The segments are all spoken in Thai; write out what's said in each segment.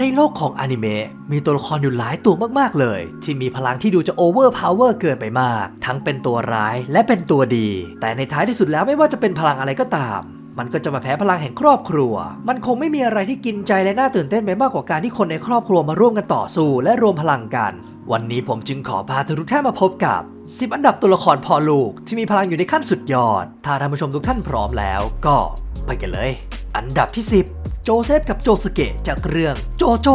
ในโลกของอนิเมะมีตัวละครอยู่หลายตัวมากๆเลย ที่มีพลังที่ดูจะโอเวอร์พาวเวอร์เกินไปมาก ทั้งเป็นตัวร้ายและเป็นตัวดี แต่ในท้ายที่สุดแล้วไม่ว่าจะเป็นพลังอะไรก็ตามมันก็จะมาแพ้พลังแห่งครอบครัว มันคงไม่มีอะไรที่กินใจและน่าตื่นเต้นไปมากกว่าการที่คนในครอบครัวมาร่วมกันต่อสู้และรวมพลังกัน วันนี้ผมจึงขอพาทุกท่านมาพบกับ 10 อันดับตัวละครพ่อลูกที่มีพลังอยู่ในขั้นสุดยอด ถ้าท่านผู้ชมทุกท่านพร้อมแล้ว ก็ไปกันเลย อันดับที่ 10 โจเซฟกับโจสเกะจากเรื่องโจโจ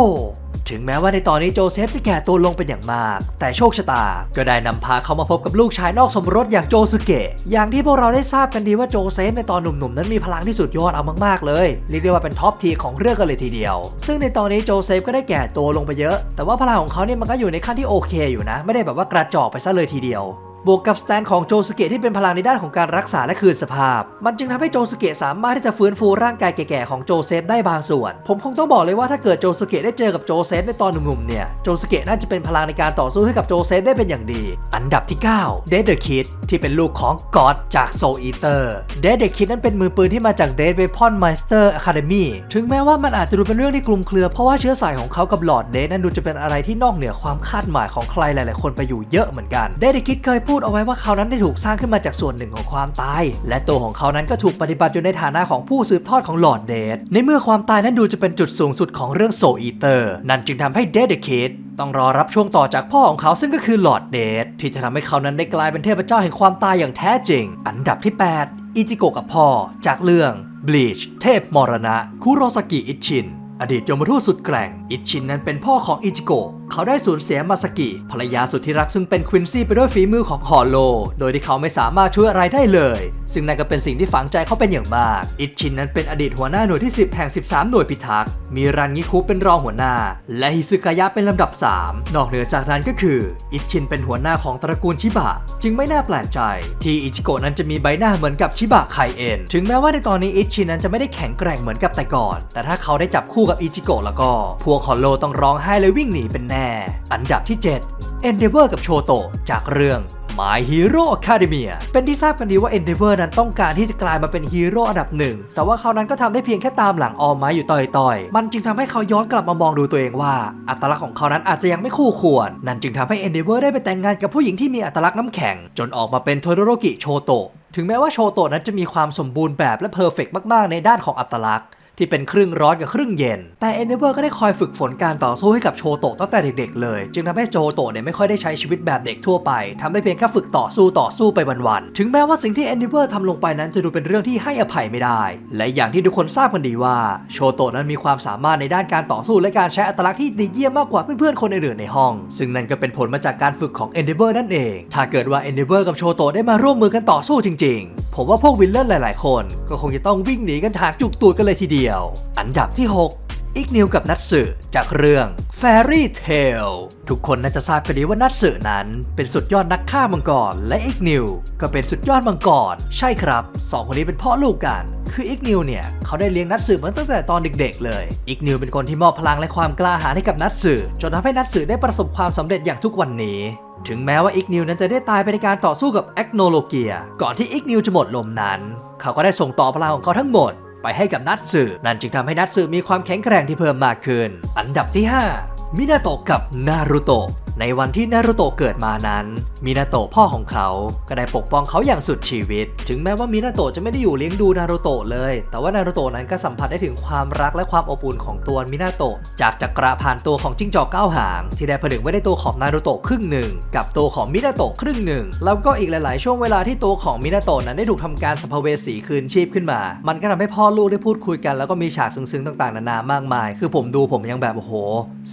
ถึงแม้ว่าในตอนนี้โจเซฟจะแก่ตัวลงเป็นอย่างมาก แต่โชคชะตา ก็ได้นำพาเขามาพบกับลูกชายนอกสมรสอย่างโจสุเกะ อย่างที่พวกเราได้ทราบกันดีว่าโจเซฟในตอนหนุ่มๆ นั้นมีพลังที่สุดยอดเอามากๆเลย เรียกได้ว่าเป็นท็อปทีของเรื่องกันเลยทีเดียว ซึ่งในตอนนี้โจเซฟก็ได้แก่ตัวลงไปเยอะ แต่ว่าพลังของเขาเนี่ยมันก็อยู่ในขั้นที่โอเคอยู่นะ ไม่ได้แบบว่ากระจอกไปซะเลยทีเดียว บวกกับสแตนของโจสเกะที่เป็นพลังในด้านของการรักษาและคืนสภาพ มันจึงทำให้โจสเกะสามารถที่จะฟื้นฟูร่างกายแก่ๆของโจเซฟได้บางส่วน ผมคงต้องบอกเลยว่าถ้าเกิดโจสเกะได้เจอกับโจเซฟในตอนหนุ่มๆเนี่ย โจสเกะน่าจะเป็นพลังในการต่อสู้ให้กับโจเซฟได้เป็นอย่างดี อันดับที่ 9 เดดเดอะคิดที่เป็นลูกของกอดจากโซอีเตอร์เดดเดอะคิดนั้นเป็นมือปืนที่มาจากเดดเวพอนไมสเตอร์อะคาเดมีถึงแม้ว่ามันอาจจะดูเป็นเรื่องที่คลุมเครือเพราะว่าเชื้อสายของเขากับหลอดเดดนั้นดูจะเป็นอะไรที่นอกเหนือความคาดหมายของใครหลาย ๆ คนไปอยู่เยอะเหมือนกันเดดเดอะคิดเคยพูดเอาไว้ว่าเขานั้นได้ถูกสร้างขึ้นมาจากส่วนหนึ่งของความตาย และตัวของเขานั้นก็ถูกปฏิบัติอยู่ในฐานะของผู้สืบทอดของหลอดเดดในเมื่อความตายนั้นดูจะเป็นจุดสูงสุดของเรื่องโซอีเตอร์นั่นจึงทำให้เดดเดอะคิดต้องรอรับช่วงต่อจากพ่อของเขาซึ่งก็คือหลอดเดทที่จะทำให้เขานั้นได้กลายเป็นเทพเจ้าแห่งความตายอย่างแท้จริง อันดับที่ 8 อิจิโกะกับพ่อ จากเรื่อง Bleach เทพมรณะ คุโรสกิอิชิน อดีตยมทูตสุดแกร่ง อิชินนั้นเป็นพ่อของอิจิโกะเขาได้สูญเสียมาสกิ ภรรยาสุดที่รักซึ่งเป็นควินซี่ไปด้วยฝีมือของฮอลโล โดยที่เขาไม่สามารถช่วยอะไรได้เลย ซึ่งนั่นก็เป็นสิ่งที่ฝังใจเขาเป็นอย่างมาก อิชินนั้นเป็นอดีตหัวหน้าหน่วยที่ 10 แห่ง 13 หน่วยพิทักษ์ มีรันงิคุเป็นรองหัวหน้า และฮิซึกายะเป็นลำดับ 3 นอกเหนือจากนั้นก็คือ อิชินเป็นหัวหน้าของตระกูลชิบะ จึงไม่น่าแปลกใจ ที่อิจิโกะนั้นจะมีใบหน้าเหมือนกับชิบะไคเอ็น ถึงแม้ว่าในตอนนี้อิชินนั้นจะไม่ได้แข็งแกร่งเหมือนกับแต่ก่อน แต่ถ้าเขาได้จับคู่กับอิจิโกะแล้วก็ พวกฮอลโลต้องร้องไห้เลยวิ่งหนีเป็นแน่ อันดับที่ 7 Endeavor กับโชโตะจากเรื่อง My Hero Academia เป็นที่ทราบกันดีว่า Endeavor นั้นต้องการที่จะกลายมาเป็นฮีโร่อันดับหนึ่ง แต่ว่าเขานั้นก็ทำได้เพียงแค่ตามหลังออมไม้อยู่ต่อยๆ มันจึงทำให้เขาย้อนกลับมามองดูตัวเองว่า อัตลักษณ์ของเขานั้นอาจจะยังไม่คู่ควร นั่นจึงทำให้ Endeavor ได้ไปแต่งงานกับผู้หญิงที่มีอัตลักษณ์น้ำแข็ง จนออกมาเป็นโทโดโรกิโชโตะถึงแม้ว่าโชโตะนั้นจะมีความสมบูรณ์แบบและเพอร์เฟกมาก ๆ ในด้านของอัตลักษณ์ ที่เป็นครึ่งร้อนกับครึ่งเย็น แต่เอนเดเวอร์ก็ได้คอยฝึกฝนการต่อสู้ให้กับโชโตะตั้งแต่เด็กๆเลย จึงทำให้โชโตะเนี่ยไม่ค่อยได้ใช้ชีวิตแบบเด็กทั่วไปทำได้เพียงแค่ฝึกต่อสู้ต่อสู้ไปวันๆ ถึงแม้ว่าสิ่งที่เอนเดเวอร์ทำลงไปนั้นจะดูเป็นเรื่องที่ให้อภัยไม่ได้ และอย่างที่ทุกคนทราบกันดีว่าโชโตะนั้นมีความสามารถในด้านการต่อสู้และการใช้อัตลักษณ์ที่ดีเยี่ยมมากกว่าเพื่อนๆคนอื่นๆในห้อง ซึ่งนั่นก็เป็นผลมาจากการฝึกของเอนเดเวอร์นั่นเอง ถ้าเกิดว่าเอนเดเวอร์กับโชโตะได้มาร่วมมือกันต่อสู้จริง ๆ ผมว่าพวกวิลเลนหลาย ๆ คน ก็คงจะต้องวิ่งหนีกันถากจุกตูดกันเลยทีเดียวอันดับที่ 6อีกนิวกับนัตสึจากเรื่อง Fairy Tale ทุกคนน่าจะทราบกันดีว่านัตสึนั้น เป็นสุดยอดนักฆ่ามังกร และอีกนิวก็เป็นสุดยอดมังกร ใช่ครับสองคนนี้เป็นพ่อลูกกันคืออีกนิวเนี่ย เขาได้เลี้ยงนัตสึมาตั้งแต่ตอนเด็กๆเลยอีกนิวเป็นคนที่มอบพลังและความกล้าหาญให้กับนัตสึจนทำให้นัตสึได้ประสบความสำเร็จอย่างทุกวันนี้ ถึงแม้ว่าอีกนิวนั้นจะได้ตายไปในการต่อสู้กับแอกโนโลเกีย ก่อนที่อีกนิวจะหมดลมนั้น เขาก็ได้ส่งต่อพลังของเขาทั้งหมด ไปให้กับนัตสึนั่นจึงทำให้นัตสึมีความแข็งแกร่งที่เพิ่มมากขึ้น อันดับที่ 5 มินาโตะกับนารุโตะในวันที่นารูโตะเกิดมานั้น มินาโตะพ่อของเขาก็ได้ปกป้องเขาอย่างสุดชีวิต ถึงแม้ว่ามินาโตะจะไม่ได้อยู่เลี้ยงดูนารูโตะเลย แต่ว่านารูโตะนั้นก็สัมผัสได้ถึงความรักและความอบอุ่นของตัวมินาโตะจากจักระผ่านตัวของจิ้งจอกเก้าหาง ที่ได้ผนึกไว้ในตัวของนารูโตะครึ่งหนึ่งกับตัวของมินาโตะครึ่งหนึ่งแล้วก็อีกหลาย ๆ ช่วงเวลาที่ตัวของมินาโตะนั้นได้ถูกทำการสัมภเวสีคืนชีพขึ้นมา มันก็ทำให้พ่อลูกได้พูดคุยกันแล้วก็มีฉากซึ้งๆต่าง ๆ นานามากมาย คือผมดูผมยังแบบโอ้โห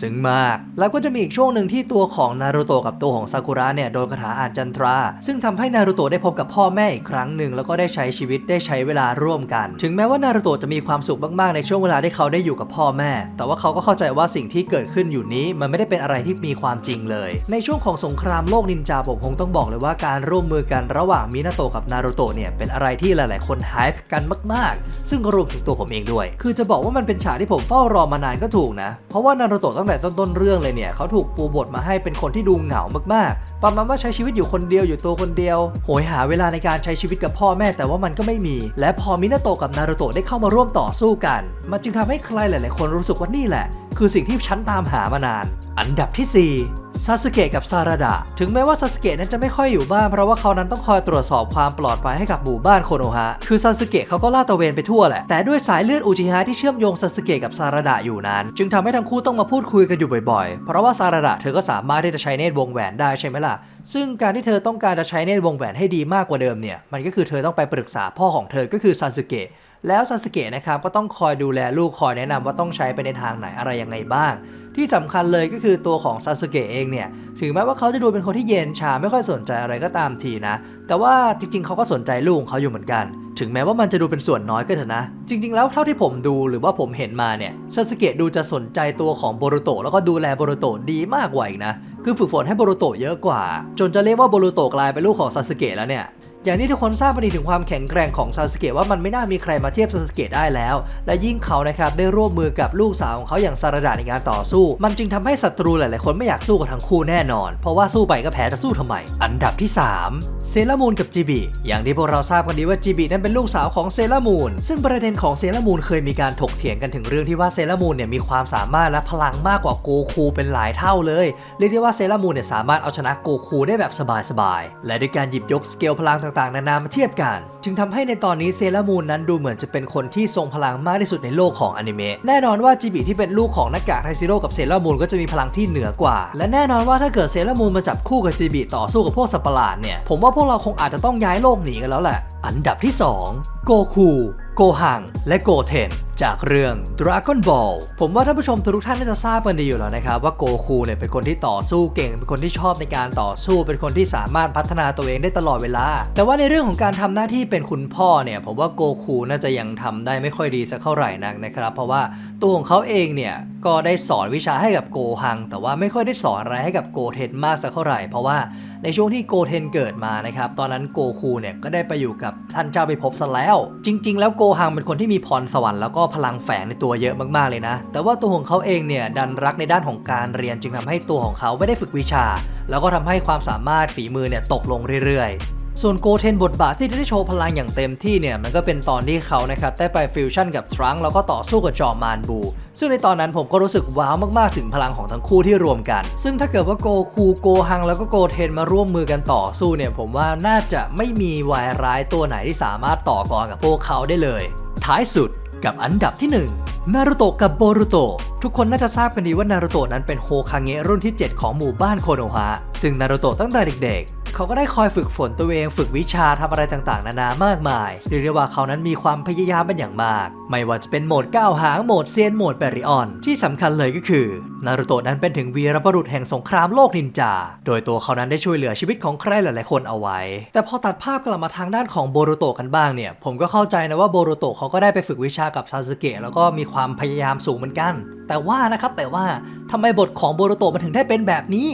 ซึ้งมาก แล้วก็จะมีอีกช่วงหนึ่งที่ตัวของนารูโตะกับตัวของซากุระเนี่ยโดนคาถาอ่านจันทรา ซึ่งทำให้นารูโตะได้พบกับพ่อแม่อีกครั้งหนึ่งแล้วก็ได้ใช้ชีวิตได้ใช้เวลาร่วมกัน ถึงแม้ว่านารูโตะจะมีความสุขมากๆในช่วงเวลาที่เขาได้อยู่กับพ่อแม่ แต่ว่าเขาก็เข้าใจว่าสิ่งที่เกิดขึ้นอยู่นี้ มันไม่ได้เป็นอะไรที่มีความจริงเลย ในช่วงของสงครามโลกนินจาผมคงต้องบอกเลยว่าการร่วมมือกันระหว่างมินาโตะกับนารูโตะเนี่ยเป็นอะไรที่หลาย ๆ คนไฮป์กันมาก ๆ ซึ่งก็รวมถึงตัวผมเองด้วย คือจะบอกว่ามันเป็นฉากที่ผมเฝ้ารอมานานก็ถูกนะ เพราะว่านารูโตะตั้งแต่ต้นๆเรื่องเลยเนี่ยเขาถูกปูบทมาให้เป็นคนที่ดูเหงามากๆ ประมาณว่าใช้ชีวิตอยู่คนเดียวอยู่ตัวคนเดียว โหยหาเวลาในการใช้ชีวิตกับพ่อแม่แต่ว่ามันก็ไม่มี และพอมินาโตะกับนารูโตะได้เข้ามาร่วมต่อสู้กัน มันจึงทำให้ใครหลาย ๆ คนรู้สึกว่านี่แหละ คือสิ่งที่ฉันตามหามานาน อันดับที่4ซาสึเกะกับซาราดะ ถึงแม้ว่าซาสึเกะนั้นจะไม่ค่อยอยู่บ้าน เพราะว่าเขานั้นต้องคอยตรวจสอบความปลอดภัยให้กับหมู่บ้านโคโนฮะ คือซาสึเกะเขาก็ลาดตระเวนไปทั่วแหละ แต่ด้วยสายเลือดอุจิฮะที่เชื่อมโยงซาสึเกะกับซาราดะอยู่นั้น จึงทำให้ทั้งคู่ต้องมาพูดคุยกันอยู่บ่อยๆ เพราะว่าซาราดะเธอก็สามารถที่จะใช้เนตรวงแหวนได้ใช่ไหมล่ะ ซึ่งการที่เธอต้องการจะใช้เนตรวงแหวนให้ดีมากกว่าเดิมเนี่ย มันก็คือเธอต้องไปปรึกษาพ่อของเธอก็คือซาสึเกะ แล้วซาสึเกะนะครับก็ต้องคอยดูแลลูกคอยแนะนำว่าต้องใช้ไปในทางไหนอะไรยังไงบ้าง ที่สำคัญเลยก็คือตัวของซาสึเกะเองเนี่ยถึงแม้ว่าเขาจะดูเป็นคนที่เย็นชาไม่ค่อยสนใจอะไรก็ตามทีนะ แต่ว่าจริงๆ เขาก็สนใจลูกของเขาอยู่เหมือนกัน ถึงแม้ว่ามันจะดูเป็นส่วนน้อยก็เถอะนะ จริง ๆ แล้วเท่าที่ผมดูหรือว่าผมเห็นมาเนี่ยซาสึเกะดูจะสนใจตัวของโบรุโตะแล้วก็ดูแลโบรุโตะดีมากกว่าอีกนะคือฝึกฝนให้โบรุโตะเยอะกว่า จนจะเรียกว่าโบรุโตะกลายเป็นลูกของซาสึเกะแล้วเนี่ย อย่างที่ทุกคนทราบมาดีถึงความแข็งแกร่งของซาสึเกะว่ามันไม่น่ามีใครมาเทียบซาสึเกะได้แล้ว และยิ่งเขานะครับได้ร่วมมือกับลูกสาวของเขาอย่างซาราดะในการต่อสู้ มันจึงทำให้ศัตรูหลาย ๆ คนไม่อยากสู้กับทั้งคู่แน่นอน เพราะว่าสู้ไปก็แพ้จะสู้ทำไม อันดับที่ 3 เซรามูนกับจิบิอย่างที่พวกเราทราบกันดีว่าจิบินั้นเป็นลูกสาวของเซรามูนซึ่งประเด็นของเซรามูนเคยมีการถกเถียงกันถึงเรื่องที่ว่าเซรามูนเนี่ยมีความสามารถและพลังมากกว่าโกคูเป็นหลายเท่าเลยเรียกได้ว่าเซรามูนเนี่ยสามารถเอาชนะโกคูได้แบบสบาย ๆ และด้วยการหยิบยกสเกลพลังต่างๆ นานามาเทียบกัน จึงทำให้ในตอนนี้เซรามูนนั้นดูเหมือนจะเป็นคนที่ทรงพลังมากที่สุดในโลกของอนิเมะแน่นอนว่าจิบิที่เป็นลูกของหน้ากากไทซิโร่กับเซรามูนก็จะมีพลังที่เหนือกว่า และแน่นอนว่าถ้าเกิดเซรามูนมาจับคู่กับจิบิต่อสู้กับพวกสัปหลาดเนี่ยผมว่าพวกเราคงอาจจะต้องย้ายโลกหนีกันแล้วแหละอันดับที่ 2 โกคู โกหัง และโกเทน จากเรื่อง Dragon Ball ผมว่าท่านผู้ชมทุกท่านน่าจะทราบกันดีอยู่แล้วนะครับว่าโกคูเนี่ยเป็นคนที่ต่อสู้เก่ง เป็นคนที่ชอบในการต่อสู้ เป็นคนที่สามารถพัฒนาตัวเองได้ตลอดเวลา แต่ว่าในเรื่องของการทำหน้าที่เป็นคุณพ่อเนี่ยผมว่าโกคูน่าจะยังทำได้ไม่ค่อยดีสักเท่าไหร่นักนะครับ เพราะว่าตัวของเขาเองเนี่ยก็ได้สอนวิชาให้กับโกหัง แต่ว่าไม่ค่อยได้สอนอะไรให้กับโกเทนมากสักเท่าไหร่เพราะว่าในช่วงที่โกเทนเกิดมานะครับตอนนั้นโกคูเนี่ยก็ได้ไปอยู่กับท่านเจ้าพิภพซะแล้ว จริง ๆ แล้วโกหังเป็นคนที่มีพรสวรรค์แล้วก็พลังแฝงในตัวเยอะมากๆเลยนะ แต่ว่าตัวของเขาเองเนี่ยดันรักในด้านของการเรียนจึงทำให้ตัวของเขาไม่ได้ฝึกวิชา แล้วก็ทำให้ความสามารถฝีมือเนี่ยตกลงเรื่อยๆส่วนโกเทนบทบาทที่ได้โชว์พลังอย่างเต็มที่เนี่ย มันก็เป็นตอนที่เขานะครับได้ไปฟิวชั่นกับทรังก์แล้วก็ต่อสู้กับจอมมานบู ซึ่งในตอนนั้นผมก็รู้สึกว้าวมากๆ ถึงพลังของทั้งคู่ที่รวมกัน ซึ่งถ้าเกิดว่าโกคูโกฮังแล้วก็โกเทนมาร่วมมือกันต่อสู้เนี่ย ผมว่าน่าจะไม่มีวายร้ายตัวไหนที่สามารถต่อกรกับพวกเขาได้เลย ท้ายสุด กับอันดับที่ 1 นารุโตะกับโบรุโตะทุกคนน่าจะทราบกันดีว่านารุโตะนั้นเป็นโฮคาเงะรุ่นที่ 7 ของหมู่บ้านโคโนฮะ ซึ่งนารุโตะตั้งแต่เด็ก เขาก็ได้คอยฝึกฝนตัวเอง ฝึกวิชาทำอะไรต่างๆ นานามากมายเรียกได้ว่าเขานั้นมีความพยายามเป็นอย่างมาก ไม่ว่าจะเป็นโหมดก้าวหางโหมดเซียนโหมดเบริออน ที่สำคัญเลยก็คือนารุโตะนั้นเป็นถึงวีรบุรุษแห่งสงครามโลกนินจา โดยตัวเขานั้นได้ช่วยเหลือชีวิตของใครหลายๆคนเอาไว้ แต่พอตัดภาพกลับมาทางด้านของโบรุโตะกันบ้างเนี่ยผมก็เข้าใจนะว่าโบรุโตะเขาก็ได้ไปฝึกวิชากับซาสึเกะแล้วก็มีความพยายามสูงเหมือนกัน แต่ว่านะครับแต่ว่าทำไมบทของโบรุโตะมันถึงได้เป็นแบบนี้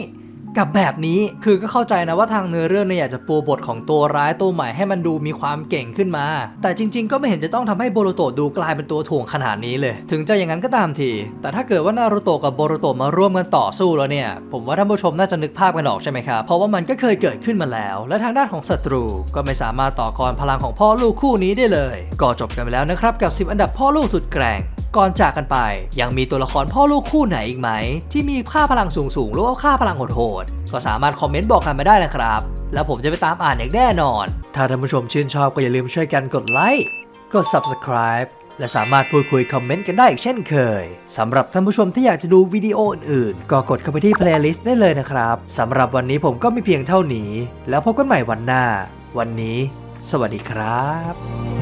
กับแบบนี้คือก็เข้าใจนะว่าทางเนื้อเรื่องเนี่ยอยากจะปูบทของตัวร้ายตัวใหม่ให้มันดูมีความเก่งขึ้นมา แต่จริง ๆ ก็ไม่เห็นจะต้องทำให้โบโรโตดูกลายเป็นตัวถ่วงขนาดนี้เลย ถึงจะอย่างนั้นก็ตามที แต่ถ้าเกิดว่านารูโตกับโบโรโตมาร่วมกันต่อสู้แล้วเนี่ย ผมว่าท่านผู้ชมน่าจะนึกภาพกันออกใช่ไหมครับ เพราะว่ามันก็เคยเกิดขึ้นมาแล้ว และทางด้านของศัตรูก็ไม่สามารถต่อกรพลังของพ่อลูกคู่นี้ได้เลย ก็จบกันไปแล้วนะครับกับ 10 อันดับพ่อลูกสุดแกร่ง ก่อนจากกันไป ยังมีตัวละครพ่อลูกคู่ไหนอีกไหม ที่มีค่าพลังสูงๆหรือว่าค่าพลังโหดๆก็สามารถคอมเมนต์บอกกันมาได้นะครับ แล้วผมจะไปตามอ่านอย่างแน่นอน ถ้าท่านผู้ชมชื่นชอบก็อย่าลืมช่วยกันกดไลค์กด subscribe และสามารถพูดคุยคอมเมนต์กันได้อีกเช่นเคย สำหรับท่านผู้ชมที่อยากจะดูวิดีโออื่นๆ ก็กดเข้าไปที่ playlist ได้เลยนะครับ สำหรับวันนี้ผมก็มีเพียงเท่านี้ แล้วพบกันใหม่วันหน้า วันนี้ สวัสดีครับ